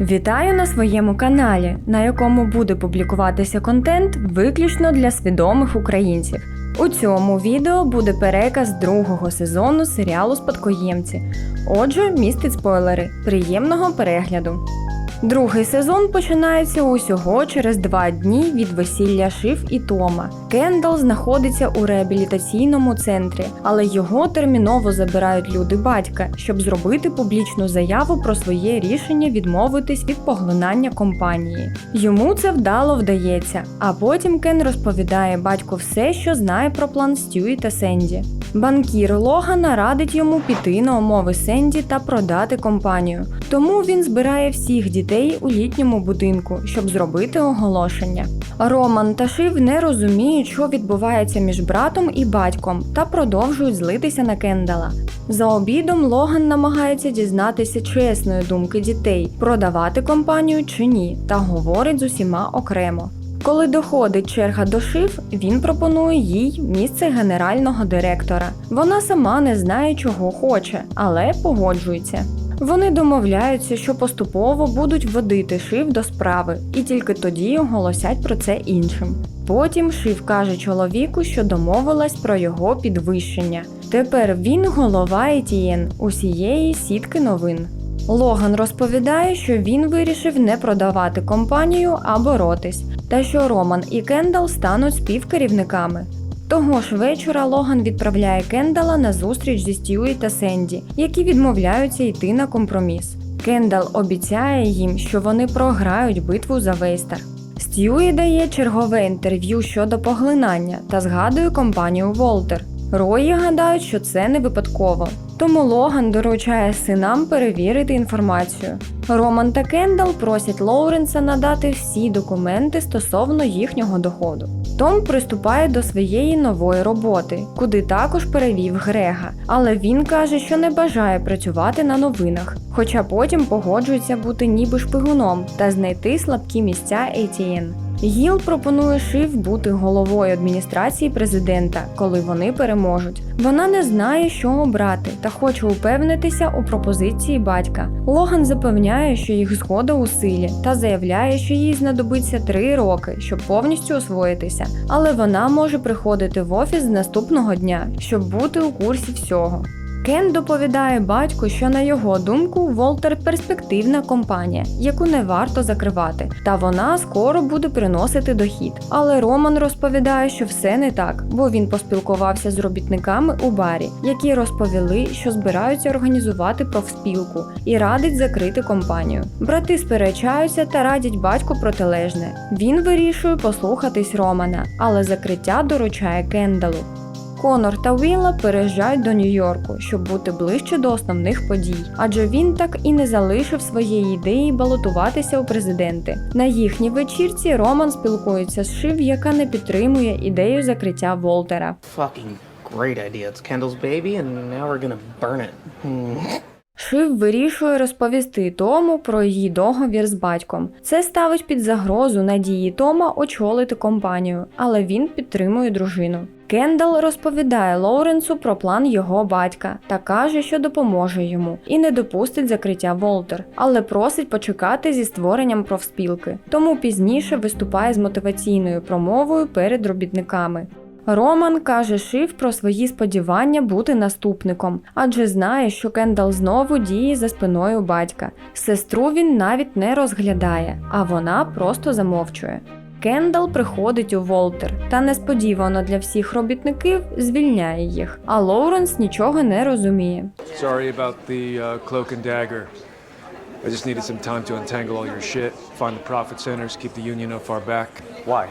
Вітаю на своєму каналі, на якому буде публікуватися контент виключно для свідомих українців. У цьому відео буде переказ другого сезону серіалу Спадкоємці. Отже, містить спойлери. Приємного перегляду. Другий сезон починається усього через два дні від весілля Шиф і Тома. Кендал знаходиться у реабілітаційному центрі, але його терміново забирають люди батька, щоб зробити публічну заяву про своє рішення відмовитись від поглинання компанії. Йому це вдало вдається, а потім Кен розповідає батьку все, що знає про план Стюї та Сенді. Банкір Логана радить йому піти на умови Сенді та продати компанію. Тому він збирає всіх дітей у літньому будинку, щоб зробити оголошення. Роман та Шив не розуміють, що відбувається між братом і батьком, та продовжують злитися на Кендала. За обідом Логан намагається дізнатися чесної думки дітей, продавати компанію чи ні, та говорить з усіма окремо. Коли доходить черга до Шиф, він пропонує їй місце генерального директора. Вона сама не знає, чого хоче, але погоджується. Вони домовляються, що поступово будуть вводити Шиф до справи, і тільки тоді оголосять про це іншим. Потім Шиф каже чоловіку, що домовилась про його підвищення. Тепер він голова Етієн усієї сітки новин. Логан розповідає, що він вирішив не продавати компанію, а боротись, та що Роман і Кендал стануть співкерівниками. Того ж вечора Логан відправляє Кендала на зустріч зі Стюї та Сенді, які відмовляються йти на компроміс. Кендал обіцяє їм, що вони програють битву за Вейстер. Стюї дає чергове інтерв'ю щодо поглинання та згадує компанію Волтер. Рої гадають, що це не випадково. Тому Логан доручає синам перевірити інформацію. Роман та Кендал просять Лоуренса надати всі документи стосовно їхнього доходу. Том приступає до своєї нової роботи, куди також перевів Грега, але він каже, що не бажає працювати на новинах, хоча потім погоджується бути ніби шпигуном та знайти слабкі місця ATN. Гіл пропонує Шиф бути головою адміністрації президента, коли вони переможуть. Вона не знає, що обрати, та хоче упевнитися у пропозиції батька. Логан запевняє, що їх згода у силі, та заявляє, що їй знадобиться три роки, щоб повністю освоїтися. Але вона може приходити в офіс з наступного дня, щоб бути у курсі всього. Кен доповідає батьку, що на його думку Волтер перспективна компанія, яку не варто закривати, та вона скоро буде приносити дохід. Але Роман розповідає, що все не так, бо він поспілкувався з робітниками у барі, які розповіли, що збираються організувати профспілку і радить закрити компанію. Брати сперечаються та радять батьку протилежне. Він вирішує послухатись Романа, але закриття доручає Кендалу. Конор та Вілла переїжджають до Нью-Йорку, щоб бути ближче до основних подій, адже він так і не залишив своєї ідеї балотуватися у президенти. На їхній вечірці Роман спілкується з Шив, яка не підтримує ідею закриття Волтера. Fucking great idea. It's Kendall's baby, and now we're gonna burn it. Шив вирішує розповісти Тому про її договір з батьком. Це ставить під загрозу надії Тома очолити компанію, але він підтримує дружину. Кендал розповідає Лоуренсу про план його батька та каже, що допоможе йому і не допустить закриття Волтер, але просить почекати зі створенням профспілки. Тому пізніше виступає з мотиваційною промовою перед робітниками. Роман каже Шиф про свої сподівання бути наступником, адже знає, що Кендал знову діє за спиною батька. Сестру він навіть не розглядає, а вона просто замовчує. Кендал приходить у Волтер та несподівано для всіх робітників звільняє їх, а Лоуренс нічого не розуміє. Sorry about the uh, cloak and dagger. I just needed some time to untangle all your shit, find the profit centers, keep the union off our back. Why?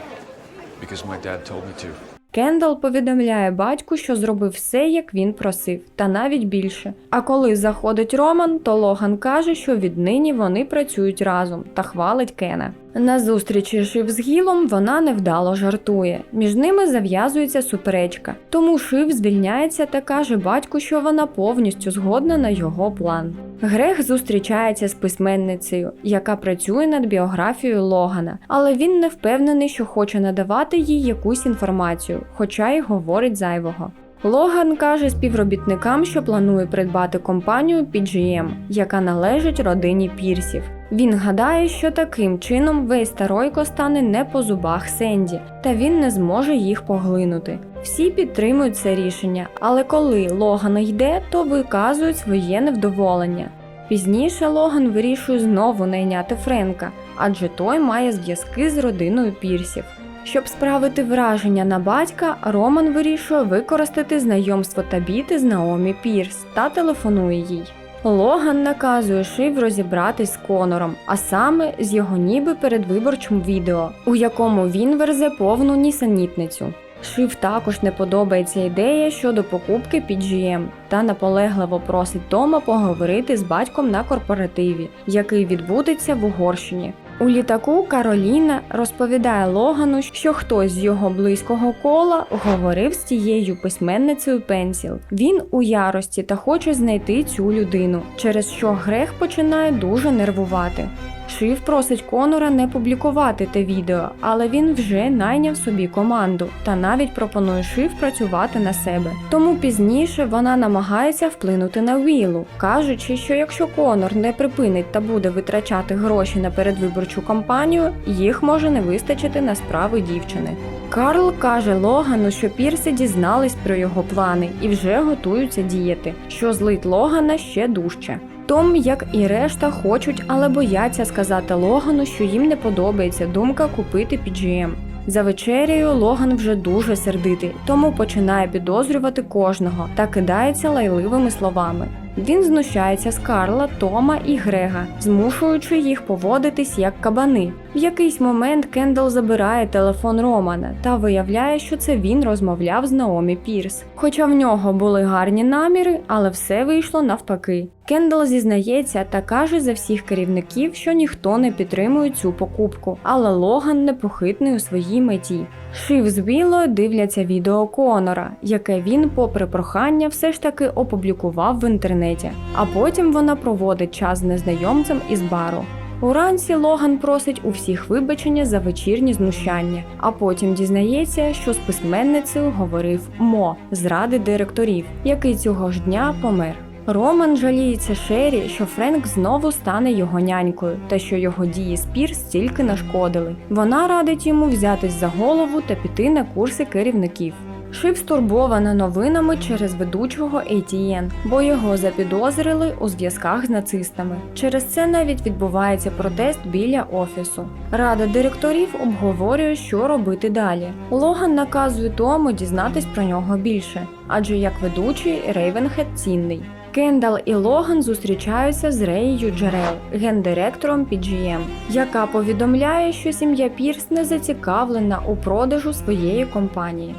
Because my dad told me to. Кендал повідомляє батьку, що зробив все, як він просив, та навіть більше. А коли заходить Роман, то Логан каже, що віднині вони працюють разом та хвалить Кена. На зустрічі Шив з Гілом вона невдало жартує. Між ними зав'язується суперечка. Тому Шив звільняється та каже батьку, що вона повністю згодна на його план. Грег зустрічається з письменницею, яка працює над біографією Логана, але він не впевнений, що хоче надавати їй якусь інформацію, хоча й говорить зайвого. Логан каже співробітникам, що планує придбати компанію PGM, яка належить родині Пірсів. Він гадає, що таким чином весь Таройко стане не по зубах Сенді, та він не зможе їх поглинути. Всі підтримують це рішення, але коли Логан йде, то виказують своє невдоволення. Пізніше Логан вирішує знову найняти Френка, адже той має зв'язки з родиною Пірсів. Щоб справити враження на батька, Роман вирішує використати знайомство Табіти з Наомі Пірс та телефонує їй. Логан наказує Шив розібратись з Конором, а саме з його ніби передвиборчим відео, у якому він верзе повну нісенітницю. Шив також не подобається ідея щодо покупки PGM та наполегливо просить Тома поговорити з батьком на корпоративі, який відбудеться в Угорщині. У літаку Кароліна розповідає Логану, що хтось з його близького кола говорив з тією письменницею Пенсіл. Він у ярості та хоче знайти цю людину, через що Грех починає дуже нервувати. Шиф просить Конора не публікувати те відео, але він вже найняв собі команду та навіть пропонує Шиф працювати на себе. Тому пізніше вона намагається вплинути на Вілу, кажучи, що якщо Конор не припинить та буде витрачати гроші на передвиборчу кампанію, їх може не вистачити на справи дівчини. Карл каже Логану, що Пірси дізнались про його плани і вже готуються діяти, що злить Логана ще дужче. Том, як і решта, хочуть, але бояться сказати Логану, що їм не подобається думка купити PGM. За вечерею Логан вже дуже сердитий, тому починає підозрювати кожного та кидається лайливими словами. Він знущається з Карла, Тома і Грега, змушуючи їх поводитись як кабани. В якийсь момент Кендал забирає телефон Романа та виявляє, що це він розмовляв з Наомі Пірс. Хоча в нього були гарні наміри, але все вийшло навпаки. Кендал зізнається та каже за всіх керівників, що ніхто не підтримує цю покупку, але Логан непохитний у своїй меті. Шив з Вілою дивляться відео Конора, яке він, попри прохання, все ж таки опублікував в інтернеті. А потім вона проводить час з незнайомцем із бару. Уранці Логан просить у всіх вибачення за вечірні знущання, а потім дізнається, що з письменницею говорив Мо з ради директорів, який цього ж дня помер. Роман жаліється Шері, що Френк знову стане його нянькою, та що його дії з Пірс тільки нашкодили. Вона радить йому взятись за голову та піти на курси керівників. Шип стурбована новинами через ведучого ATN, бо його запідозрили у зв'язках з нацистами. Через це навіть відбувається протест біля офісу. Рада директорів обговорює, що робити далі. Логан наказує Тому дізнатись про нього більше, адже як ведучий Рейвенхед цінний. Кендал і Логан зустрічаються з Реєю Джерел, гендиректором PGM, яка повідомляє, що сім'я Пірс не зацікавлена у продажу своєї компанії.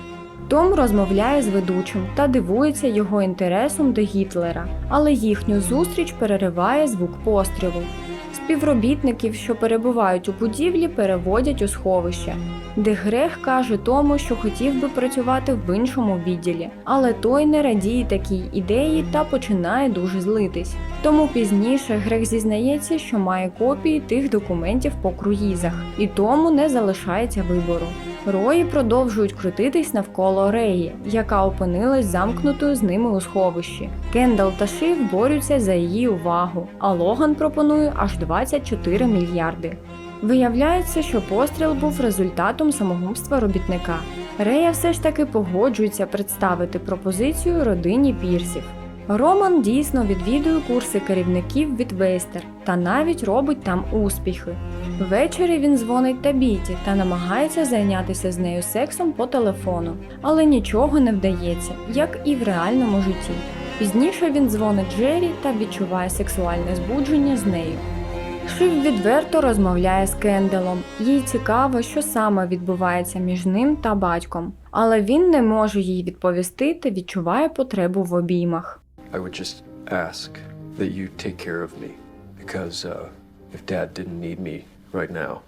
Том розмовляє з ведучим та дивується його інтересом до Гітлера, але їхню зустріч перериває звук пострілу. Співробітників, що перебувають у будівлі, переводять у сховище, де Грех каже Тому, що хотів би працювати в іншому відділі, але той не радіє такій ідеї та починає дуже злитись. Тому пізніше Грех зізнається, що має копії тих документів по круїзах, і тому не залишається вибору. Рої продовжують крутитись навколо Реї, яка опинилась замкнутою з ними у сховищі. Кендал та Шиф борються за її увагу, а Логан пропонує аж 24 мільярди. Виявляється, що постріл був результатом самогубства робітника. Рея все ж таки погоджується представити пропозицію родині Пірсів. Роман дійсно відвідує курси керівників від Вейстер та навіть робить там успіхи. Ввечері він дзвонить Табіті та намагається зайнятися з нею сексом по телефону, але нічого не вдається, як і в реальному житті. Пізніше він дзвонить Джері та відчуває сексуальне збудження з нею. Шиф відверто розмовляє з Кенделом. Їй цікаво, що саме відбувається між ним та батьком, але він не може їй відповісти та відчуває потребу в обіймах. I would just ask that you take care of me. Because uh, if Dad didn't need me right now,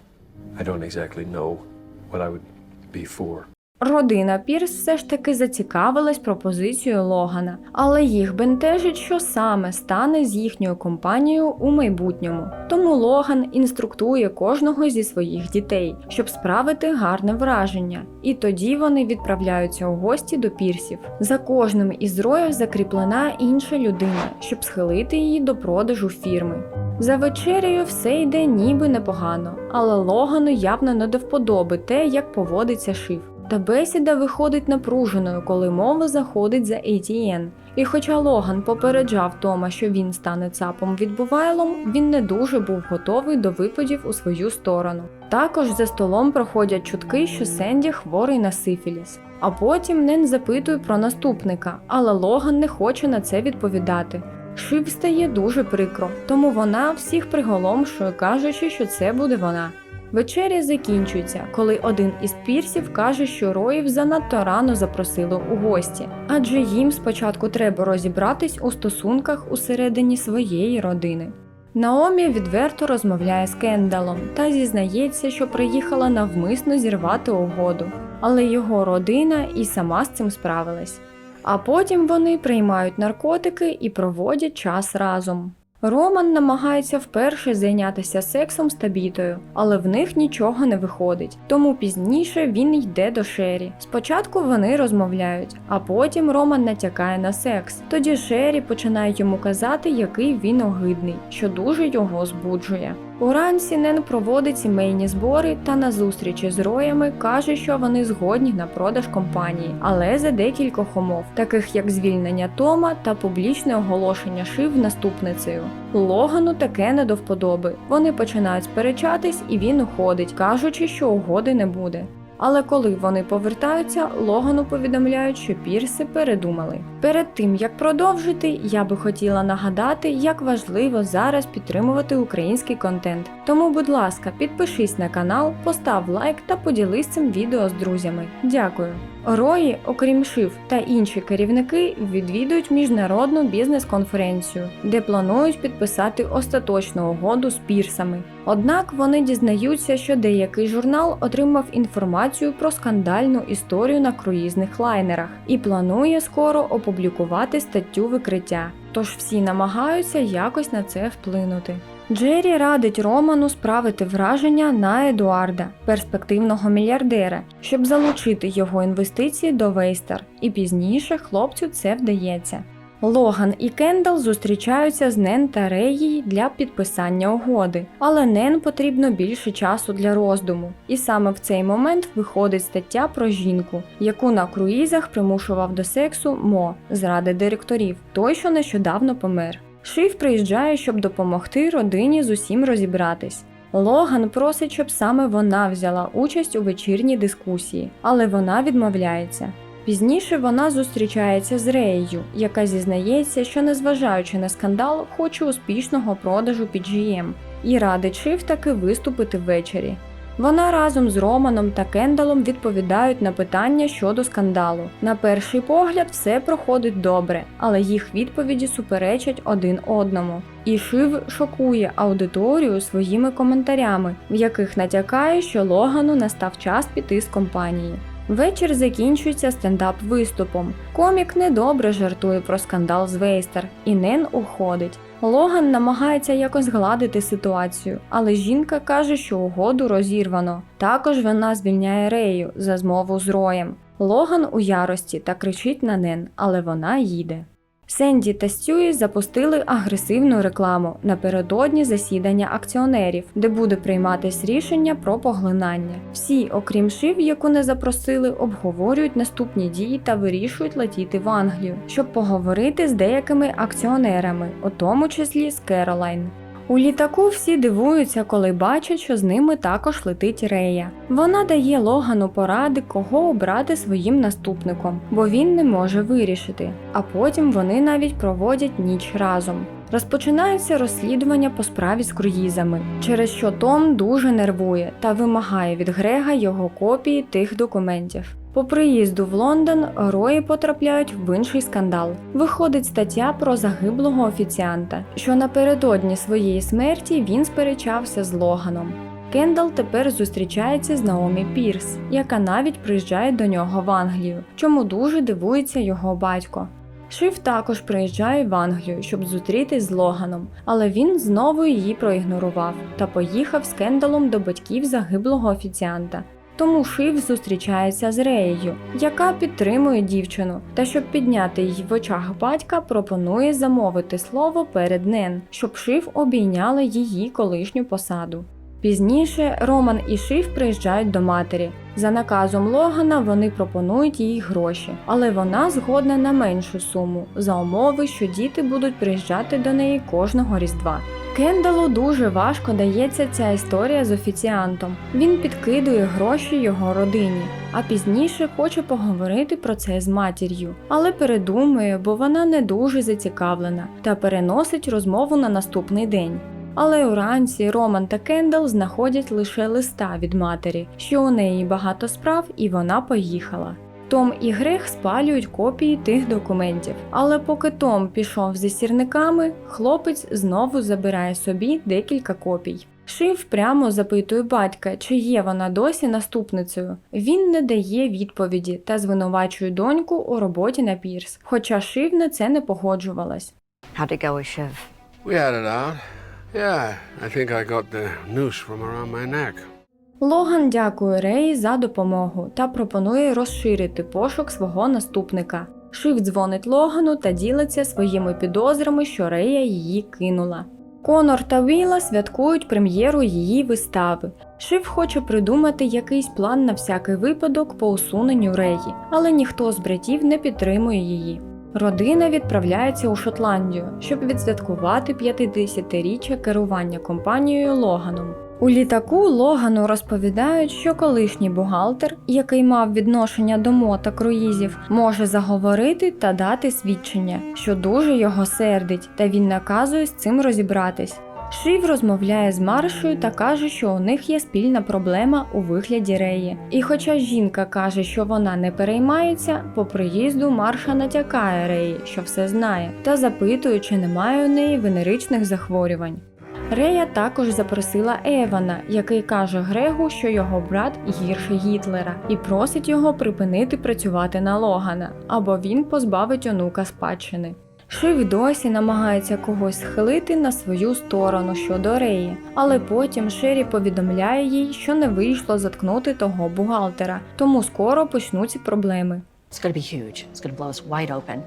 I don't exactly know what I would be for. Родина Пірс все ж таки зацікавилась пропозицією Логана, але їх бентежить, що саме стане з їхньою компанією у майбутньому. Тому Логан інструктує кожного зі своїх дітей, щоб справити гарне враження. І тоді вони відправляються у гості до пірсів. За кожним із роїв закріплена інша людина, щоб схилити її до продажу фірми. За вечерею все йде ніби непогано, але Логану явно не до вподоби те, як поводиться шиф. Та бесіда виходить напруженою, коли мова заходить за ATN. І хоча Логан попереджав Тома, що він стане цапом відбувайлом, він не дуже був готовий до випадів у свою сторону. Також за столом проходять чутки, що Сенді хворий на сифіліс. А потім Нен запитує про наступника, але Логан не хоче на це відповідати. Шив стає дуже прикро, тому вона всіх приголомшує, кажучи, що це буде вона. Вечеря закінчується, коли один із пірсів каже, що роїв занадто рано запросили у гості, адже їм спочатку треба розібратись у стосунках усередині своєї родини. Наомі відверто розмовляє з Кендалом та зізнається, що приїхала навмисно зірвати угоду, але його родина і сама з цим справилась. А потім вони приймають наркотики і проводять час разом. Роман намагається вперше зайнятися сексом з Табітою, але в них нічого не виходить. Тому пізніше він йде до Шері. Спочатку вони розмовляють, а потім Роман натякає на секс. Тоді Шері починає йому казати, який він огидний, що дуже його збуджує. Уранці Нен проводить сімейні збори та на зустрічі з роями каже, що вони згодні на продаж компанії, але за декількох умов, таких як звільнення Тома та публічне оголошення шив наступницею. Логану таке не до вподоби. Вони починають сперечатись, і він уходить, кажучи, що угоди не буде. Але коли вони повертаються, Логану повідомляють, що пірси передумали. Перед тим як продовжити, я би хотіла нагадати, як важливо зараз підтримувати український контент. Тому, будь ласка, підпишись на канал, постав лайк та поділись цим відео з друзями. Дякую. Рої, окрім шиф та інші керівники, відвідують міжнародну бізнес-конференцію, де планують підписати остаточну угоду з пірсами. Однак вони дізнаються, що деякий журнал отримав інформацію про скандальну історію на круїзних лайнерах і планує скоро опублікувати статтю викриття. Тож всі намагаються якось на це вплинути. Джері радить Роману справити враження на Едуарда, перспективного мільярдера, щоб залучити його інвестиції до Вейстер, і пізніше хлопцю це вдається. Логан і Кендал зустрічаються з Нен та Реї для підписання угоди, але Нен потрібно більше часу для роздуму. І саме в цей момент виходить стаття про жінку, яку на круїзах примушував до сексу Мо з директорів, той, що нещодавно помер. Шиф приїжджає, щоб допомогти родині з усім розібратись. Логан просить, щоб саме вона взяла участь у вечірній дискусії, але вона відмовляється. Пізніше вона зустрічається з Реєю, яка зізнається, що незважаючи на скандал, хоче успішного продажу PGM і радить Шиф таки виступити ввечері. Вона разом з Романом та Кендалом відповідають на питання щодо скандалу. На перший погляд все проходить добре, але їх відповіді суперечать один одному. І Шив шокує аудиторію своїми коментарями, в яких натякає, що Логану настав час піти з компанії. Вечір закінчується стендап-виступом. Комік недобре жартує про скандал з Вейстер, і Нен уходить. Логан намагається якось гладити ситуацію, але жінка каже, що угоду розірвано. Також вона звільняє Рею за змову з Роєм. Логан у ярості та кричить на Нен, але вона їде. Сенді та Стюї запустили агресивну рекламу напередодні засідання акціонерів, де буде прийматись рішення про поглинання. Всі, окрім Шив, яку не запросили, обговорюють наступні дії та вирішують летіти в Англію, щоб поговорити з деякими акціонерами, у тому числі з Керолайн. У літаку всі дивуються, коли бачать, що з ними також летить Рея. Вона дає Логану поради, кого обрати своїм наступником, бо він не може вирішити. А потім вони навіть проводять ніч разом. Розпочинається розслідування по справі з круїзами, через що Том дуже нервує та вимагає від Грега його копії тих документів. По приїзду в Лондон Рої потрапляють в інший скандал. Виходить стаття про загиблого офіціанта, що напередодні своєї смерті він сперечався з Логаном. Кендал тепер зустрічається з Наомі Пірс, яка навіть приїжджає до нього в Англію, чому дуже дивується його батько. Шиф також приїжджає в Англію, щоб зустрітись з Логаном, але він знову її проігнорував та поїхав з Кендалом до батьків загиблого офіціанта. Тому Шиф зустрічається з Реєю, яка підтримує дівчину, та щоб підняти її в очах батька, пропонує замовити слово перед Нен, щоб Шиф обійняла її колишню посаду. Пізніше Роман і Шиф приїжджають до матері. За наказом Логана вони пропонують їй гроші, але вона згодна на меншу суму за умови, що діти будуть приїжджати до неї кожного різдва. Кендалу дуже важко дається ця історія з офіціантом. Він підкидує гроші його родині, а пізніше хоче поговорити про це з матір'ю, але передумує, бо вона не дуже зацікавлена та переносить розмову на наступний день. Але уранці Роман та Кендал знаходять лише листа від матері, що у неї багато справ і вона поїхала. Том і Грег спалюють копії тих документів. Але поки Том пішов зі сірниками, хлопець знову забирає собі декілька копій. Шив прямо запитує батька, чи є вона досі наступницею. Він не дає відповіді та звинувачує доньку у роботі на пірс, хоча Шив на це не погоджувалась. How'd it go with Shiv? We had it out. Yeah, I think I got the noose from around my neck. Логан дякує Реї за допомогу та пропонує розширити пошук свого наступника. Шиф дзвонить Логану та ділиться своїми підозрами, що Рея її кинула. Конор та Віла святкують прем'єру її вистави. Шиф хоче придумати якийсь план на всякий випадок по усуненню Реї, але ніхто з братів не підтримує її. Родина відправляється у Шотландію, щоб відсвяткувати 50-річчя керування компанією Логаном. У літаку Логану розповідають, що колишній бухгалтер, який мав відношення до мо та круїзів, може заговорити та дати свідчення, що дуже його сердить, та він наказує з цим розібратись. Шив розмовляє з Маршою та каже, що у них є спільна проблема у вигляді Реї. І хоча жінка каже, що вона не переймається, по приїзду Марша натякає Реї, що все знає, та запитує, чи немає у неї венеричних захворювань. Рея також запросила Евана, який каже Грегу, що його брат гірше Гітлера, і просить його припинити працювати на Логана, або він позбавить онука спадщини. Шив досі намагається когось схилити на свою сторону щодо Реї, але потім Шері повідомляє їй, що не вийшло заткнути того бухгалтера, тому скоро почнуться проблеми. It's to be huge. It's to blow us wide open.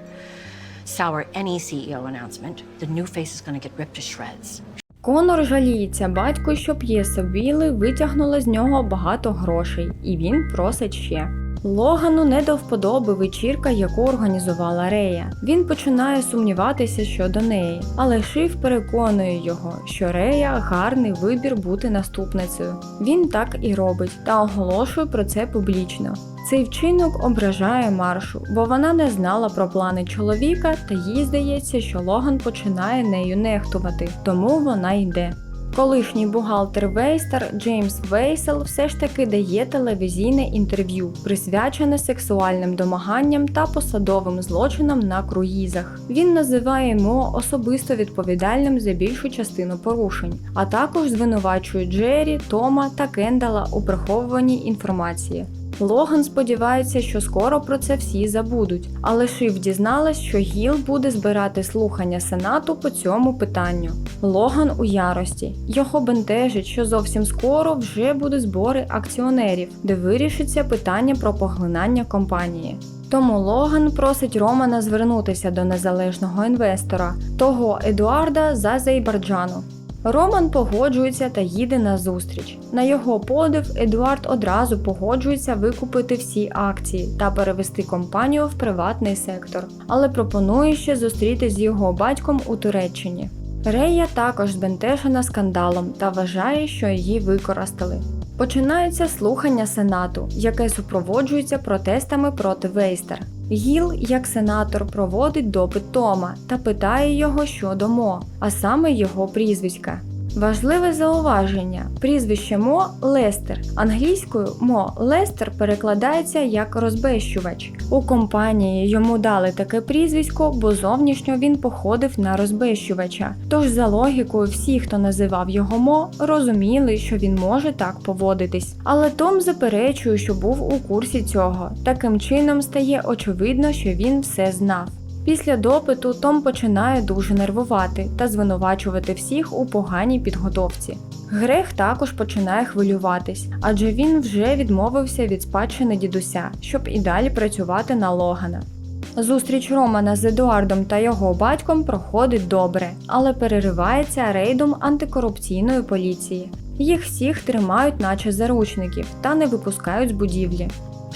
Sour any CEO announcement. The new face is to get ripped to shreds. Конор жаліється батько, що п'єса Віли витягнула з нього багато грошей, і він просить ще. Логану не до вподоби вечірка, яку організувала Рея. Він починає сумніватися щодо неї, але Шиф переконує його, що Рея гарний вибір бути наступницею. Він так і робить та оголошує про це публічно. Цей вчинок ображає Маршу, бо вона не знала про плани чоловіка, та їй здається, що Логан починає нею нехтувати, тому вона йде. Колишній бухгалтер Вейстер Джеймс Вейсел все ж таки дає телевізійне інтерв'ю, присвячене сексуальним домаганням та посадовим злочинам на круїзах. Він називає Мо особисто відповідальним за більшу частину порушень, а також звинувачує Джері, Тома та Кендала у приховуванні інформації. Логан сподівається, що скоро про це всі забудуть, але Шиф дізналась, що Гіл буде збирати слухання Сенату по цьому питанню. Логан у ярості. Його бентежить, що зовсім скоро вже будуть збори акціонерів, де вирішиться питання про поглинання компанії. Тому Логан просить Романа звернутися до незалежного інвестора, того Едуарда з Азербайджану. Роман погоджується та їде на зустріч. На його подив Едуард одразу погоджується викупити всі акції та перевести компанію в приватний сектор, але пропонує ще зустрітись з його батьком у Туреччині. Рея також збентежена скандалом та вважає, що її використали. Починається слухання сенату, яке супроводжується протестами проти Вейстер. Гіл, як сенатор, проводить допит Тома та питає його щодо Мо, а саме його прізвиська. Важливе зауваження: прізвище Мо Лестер. Англійською Мо Лестер перекладається як розбещувач. У компанії йому дали таке прізвисько, бо зовнішньо він походив на розбещувача. Тож, за логікою, всі, хто називав його Мо, розуміли, що він може так поводитись. Але Том заперечує, що був у курсі цього. Таким чином стає очевидно, що він все знав. Після допиту Том починає дуже нервувати та звинувачувати всіх у поганій підготовці. Грех також починає хвилюватись, адже він вже відмовився від спадщини дідуся, щоб і далі працювати на Логана. Зустріч Романа з Едуардом та його батьком проходить добре, але переривається рейдом антикорупційної поліції. Їх всіх тримають, наче заручників, та не випускають з будівлі.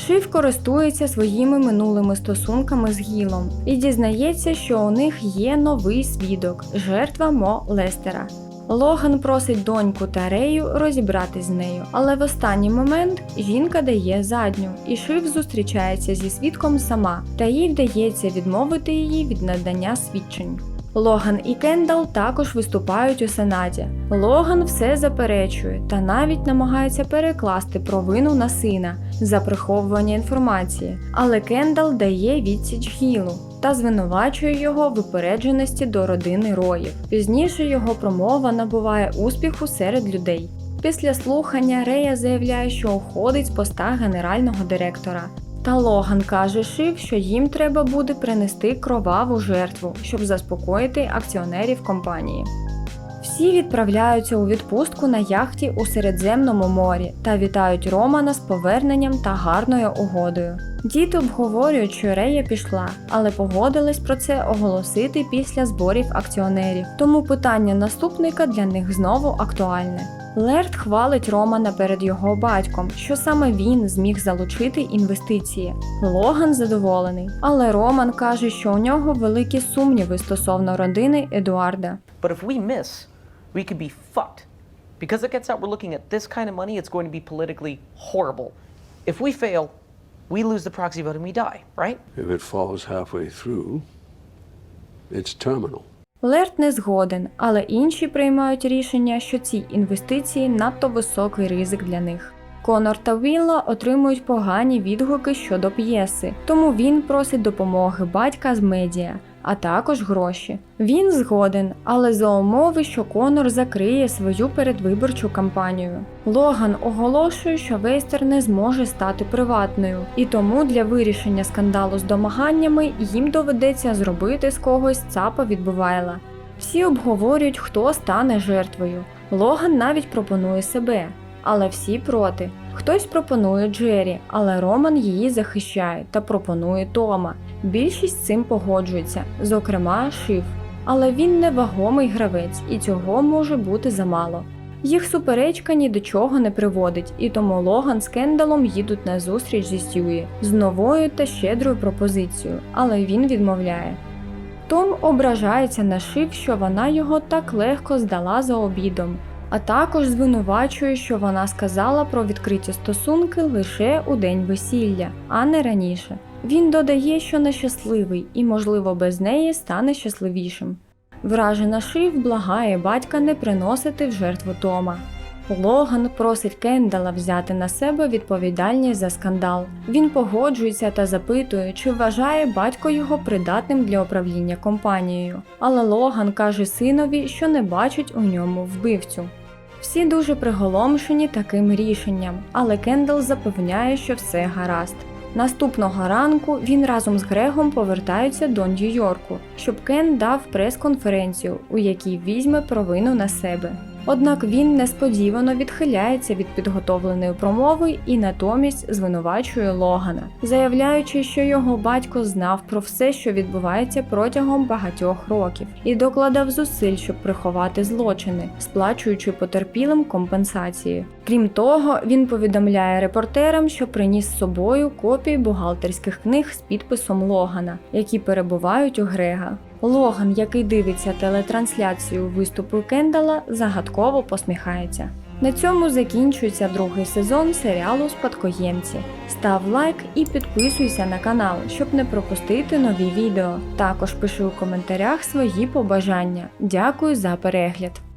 Шиф користується своїми минулими стосунками з Гілом і дізнається, що у них є новий свідок жертва Мо Лестера. Логан просить доньку та Рею розібратись з нею, але в останній момент жінка дає задню, і Шиф зустрічається зі свідком сама, та їй вдається відмовити її від надання свідчень. Логан і Кендал також виступають у сенаті. Логан все заперечує та навіть намагається перекласти провину на сина за приховування інформації, але Кендал дає відсіч Гілу та звинувачує його в упередженості до родини Роїв. Пізніше його промова набуває успіху серед людей. Після слухання Рея заявляє, що уходить з поста генерального директора. Та Логан каже Шив, що їм треба буде принести кроваву жертву, щоб заспокоїти акціонерів компанії. Всі відправляються у відпустку на яхті у Середземному морі та вітають Романа з поверненням та гарною угодою. Діти обговорюють, що Рея пішла, але погодились про це оголосити після зборів акціонерів. Тому питання наступника для них знову актуальне. Лерт хвалить Романа перед його батьком, що саме він зміг залучити інвестиції. Логан задоволений, але Роман каже, що у нього великі сумніви стосовно родини Едуарда. But if we miss, we could be fucked. Because it gets out we're looking at this kind of money, it's going to be politically horrible. If we fail, we lose the proxy vote and we die, right? If it falls halfway through, it's terminal. Лерт не згоден, але інші приймають рішення, що ці інвестиції надто високий ризик для них. Конор та Вілла отримують погані відгуки щодо п'єси, тому він просить допомоги батька з медіа, а також гроші. Він згоден, але за умови, що Конор закриє свою передвиборчу кампанію. Логан оголошує, що Вейстер не зможе стати приватною, і тому для вирішення скандалу з домаганнями їм доведеться зробити з когось цапа від Бувайла. Всі обговорюють, хто стане жертвою. Логан навіть пропонує себе, але всі проти. Хтось пропонує Джері, але Роман її захищає та пропонує Тома. Більшість цим погоджується, зокрема Шиф. Але він не вагомий гравець, і цього може бути замало. Їх суперечка ні до чого не приводить, і тому Логан з Кендалом їдуть на зустріч зі Стюї з новою та щедрою пропозицією, але він відмовляє. Том ображається на Шиф, що вона його так легко здала за обідом, а також звинувачує, що вона сказала про відкриті стосунки лише у день весілля, а не раніше. Він додає, що нещасливий і, можливо, без неї стане щасливішим. Вражена Шиф благає батька не приносити в жертву Тома. Логан просить Кендала взяти на себе відповідальність за скандал. Він погоджується та запитує, чи вважає батько його придатним для управління компанією. Але Логан каже синові, що не бачить у ньому вбивцю. Всі дуже приголомшені таким рішенням, але Кендал запевняє, що все гаразд. Наступного ранку він разом з Грегом повертається до Нью-Йорку, щоб Кен дав прес-конференцію, у якій візьме провину на себе. Однак він несподівано відхиляється від підготовленої промови і натомість звинувачує Логана, заявляючи, що його батько знав про все, що відбувається протягом багатьох років, і докладав зусиль, щоб приховати злочини, сплачуючи потерпілим компенсації. Крім того, він повідомляє репортерам, що приніс з собою копії бухгалтерських книг з підписом Логана, які перебувають у Грега. Логан, який дивиться телетрансляцію виступу Кендала, загадково посміхається. На цьому закінчується другий сезон серіалу Спадкоємці. Став лайк і підписуйся на канал, щоб не пропустити нові відео. Також пиши у коментарях свої побажання. Дякую за перегляд!